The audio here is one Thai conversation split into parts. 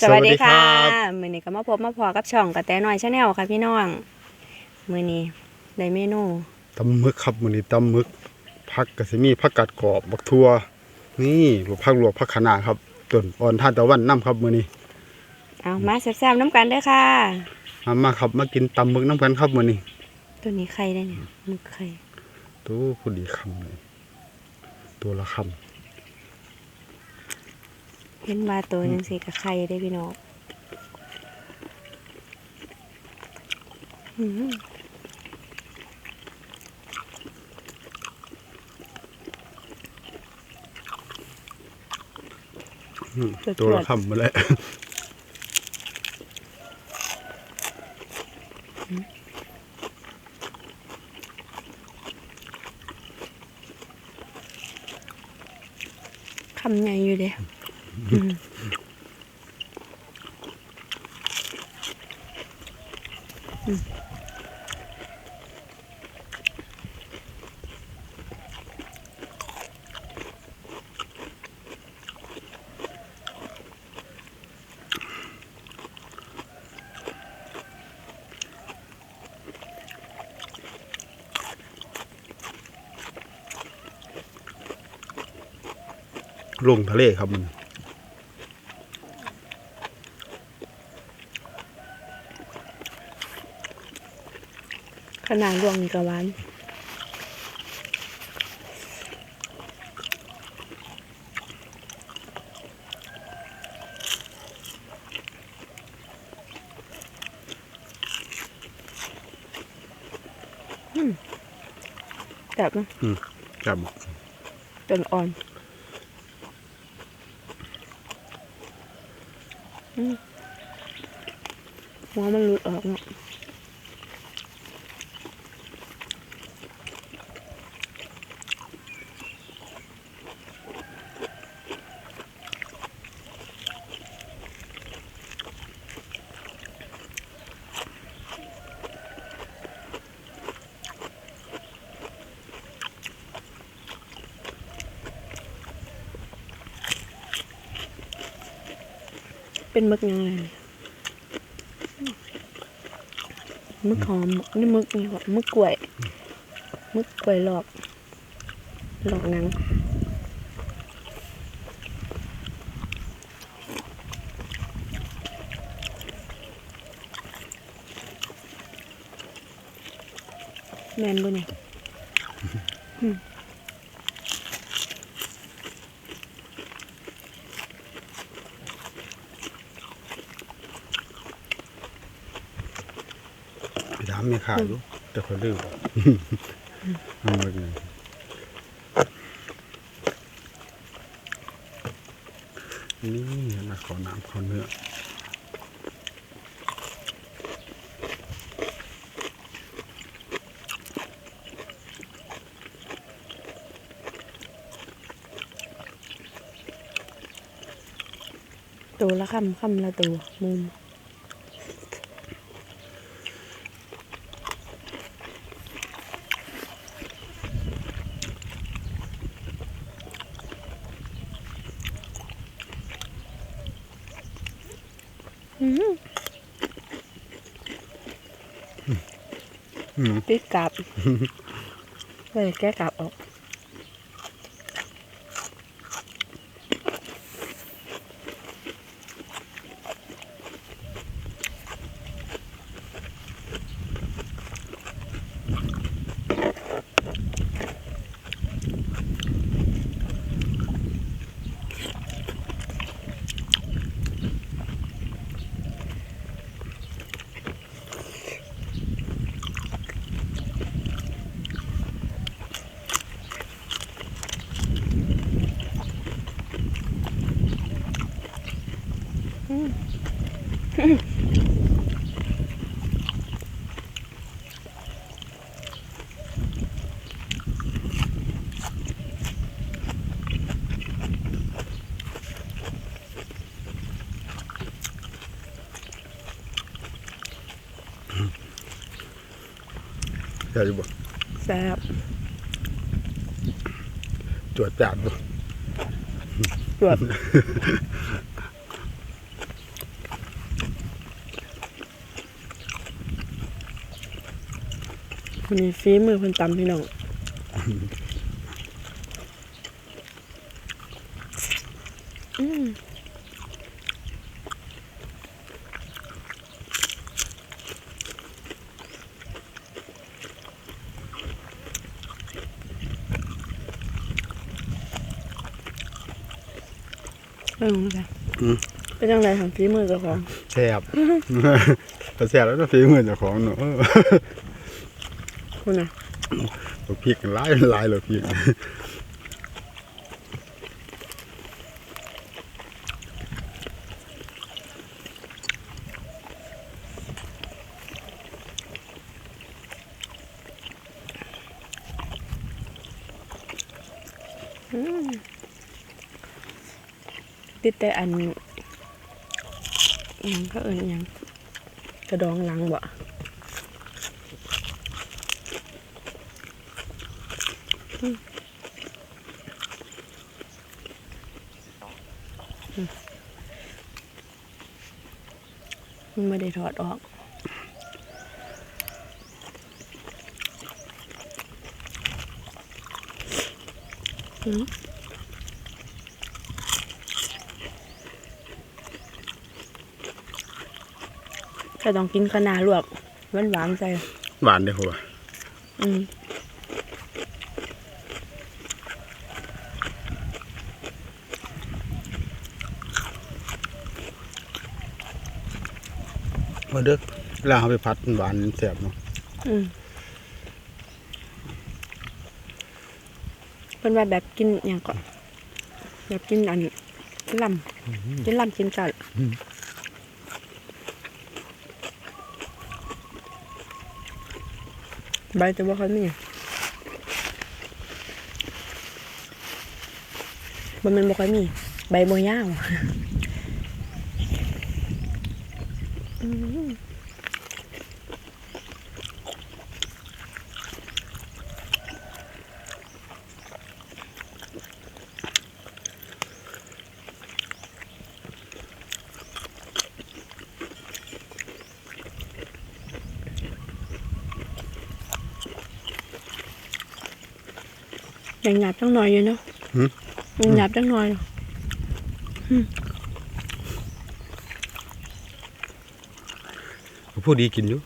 สวัสดีค่ะสวัสดีครับมือนี้ก็มาพบมาพอกับช่องกระแตน้อยชาแนลค่ะพี่น้องมือนี้ได้เมนูตำมึกครับมื้อนี้ตำมึกผักก็สิมีผักกาดกรอบบักทั่วนี่บ่ผักลวกผักคะน้าครับต้นอ่อนทานตะวันน้ำครับมื้อนี้เอามาแซ่บๆน้ำกันเด้อค่ะมามาครับมากินตำมึกน้ำกันครับมื้อนี้ตัวนี้ไข่ได้เนี่ยมึกไข่ตัวผู้ดีคำเลยตัวละค เห็นว่าตัวยังสีกับไข่ได้พี่น้องอืมำอืมตัวละคำมาแล้วคำใหญ่อยู่เด้อืมอืม ลงทะเลครับมัน นาดรวงกระวานอืมแบบนะครับจนอ่อนอืมหัวมันหลุดออก เป็นมึกยังไงมึกหอมนี่มึกนี่ว่ามึกกล้วย มึกกล้วยหลอก หลอกหนังแมนบ่เนี่ย ไปถามแม่ค้าอยู่แต่คนลืมทำแบบนี้นี่นะขอน้ำขอเนื้อตัวละคำคำละตัวมุมอืม อืมปิดกลับเลยแก้กลับออก ช่บแซ่บจวดจับบ่จวดวันนี้ฟีมือเพิ่นตำพี่น้องอืม เป็นยังไงอืม เป็นยังไงของฝีมือเจ้าของแซ่บก็แซ่บแล้วก็ฝีมือเจ้าของเนอะคุณน่ะบักพริกหลายหลายเลยพริก ติดแต่อันยังก็เอินอิหยังกระดองหลังบ่มันไม่ได้ถอดออกอืม แต่ต้องกินขนาลวกหวานหวานๆใจ หวานเด้อหัวอืมมาเด้อแล้วเอาไปพัดหวานแซ่บเนาะอืมเป็นว่าแบบกินอย่างก่อนแบบกินอันลำกินลำกินกัด ใบจะว่าเขามีมันมันบอกว่ามี ใบบัวยาว ยังหยาบจังหน่อยอยู่เนาะหึยังหยาบจังหน่อยอยู่ผู้ดีกินอยู่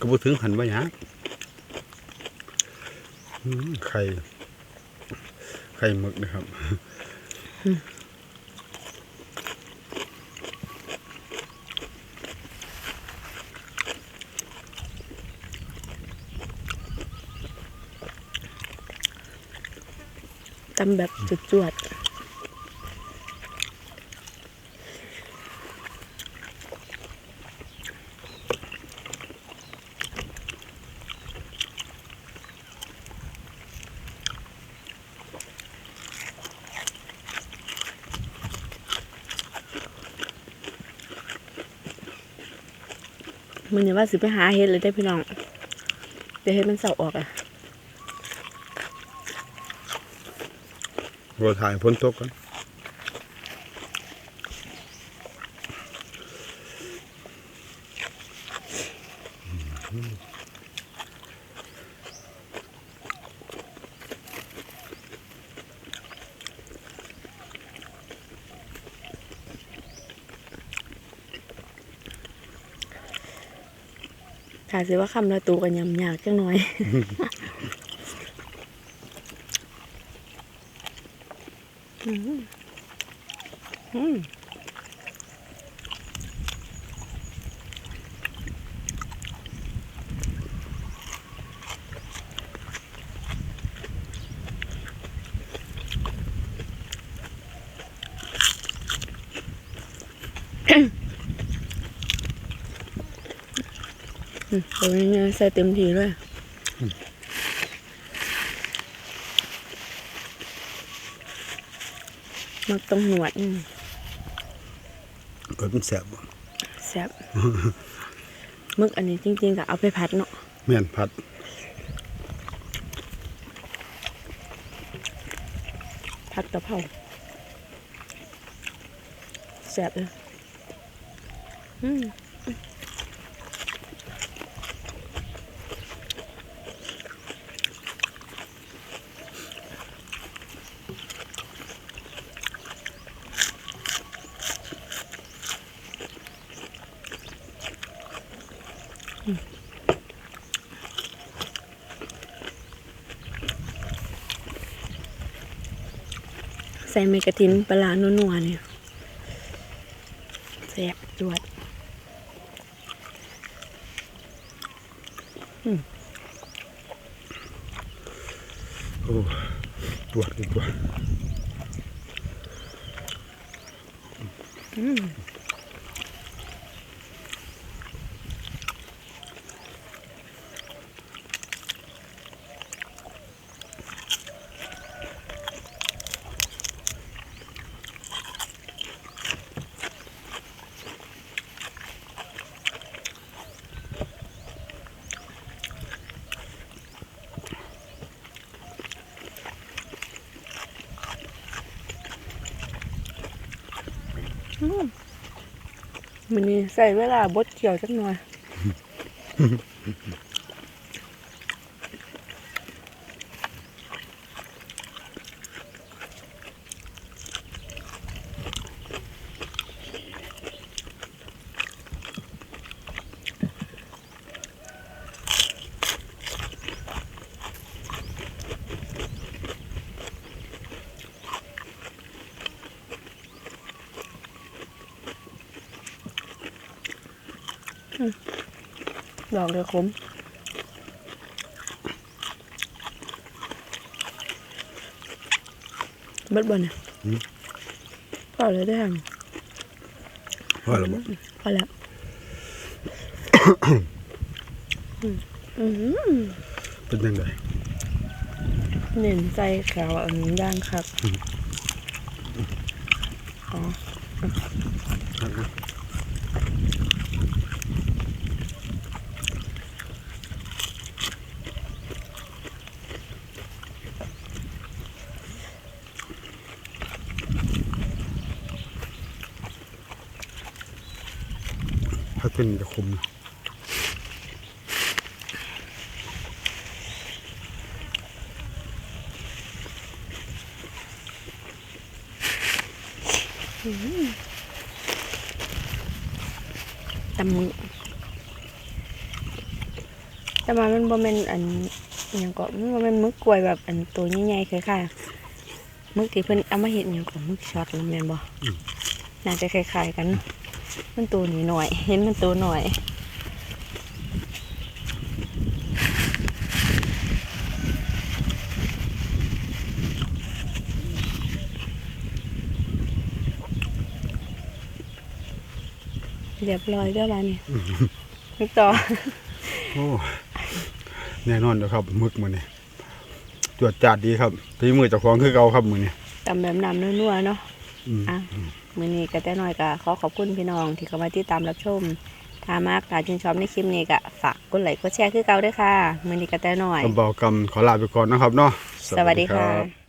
ก็บ่ถึงหันบ่หยังอืมไข่ ไข่หมึกนะครับ ตำแบบจุดจวดมันอย่าว่าสิไปหาเห็ดเลยได้พี่น้อง เดี๋ยวเห็ดมันเสาออกอะ บ่ถ่ายฝนตกกันถ้าสิว่าคำละตูกันยำยากจังหน่อย อืมอืมอืมเอาไงใส่เต็มทีเลย มักต้องหนวดอืมเออมันแซ่บบ่แซ่บมึกอันนี้จริง ๆก็เอาไปผัดเนาะแม่นพัดผัดกะเพราสบเลยอืม ส่เมกะทินปลาร้านัวๆเนี่ยแซ่บจวดโอ้ปวดปวดอืม มันนี่ใส่เวลาบดเกี่ยวจักหน่อย ดอกเดียวขมเบิดบ่เนี่ยพอเลยได้อว่าแล้วบ่พอแล้วอืมอืมเป็นยังไงเน้นใส่ขาวอันนี้ย่างครับอ๋อ ถ้าเป็นจะคมนะตำมือแต่ว่ามันบ่แม่นอันอหย่างก็มันบ่แม่นมึกกล้วยแบบอันตัวใหญ่ๆคล้ายๆมึกที่เพิ่นเอามาเฮ็ดอหย่างก็มึกช็อตแล้วแม่นบ่น่าจะคล้ายๆกันเนาะ มันตัวนี้หน่อย เห็นมันตัวหน่อยเรียบร้อยเรียบร้อยนี่นึกต่อ โอ้ แน่นอนเด้อครับมึกมื้อนี้ตรวจจาดดีครับตีมือเจ้าของคือเก่าครับมื้อนี้ตำแบบน้ำนัวๆเนาะอืมอะ มือนี้ก็แต่น้อยก็ขอขอบคุณพี่น้องที่เข้ามาติดตามรับชมถ้ามากถ้าชื่นชอบในคลิปนี้ก็ฝากกดไลค์กดแชร์คือเก่าด้วยค่ะมือนี้ก็แต่น้อยกำเบากำขอลาไปก่อนนะครับเนาะสวัสดีค่ะ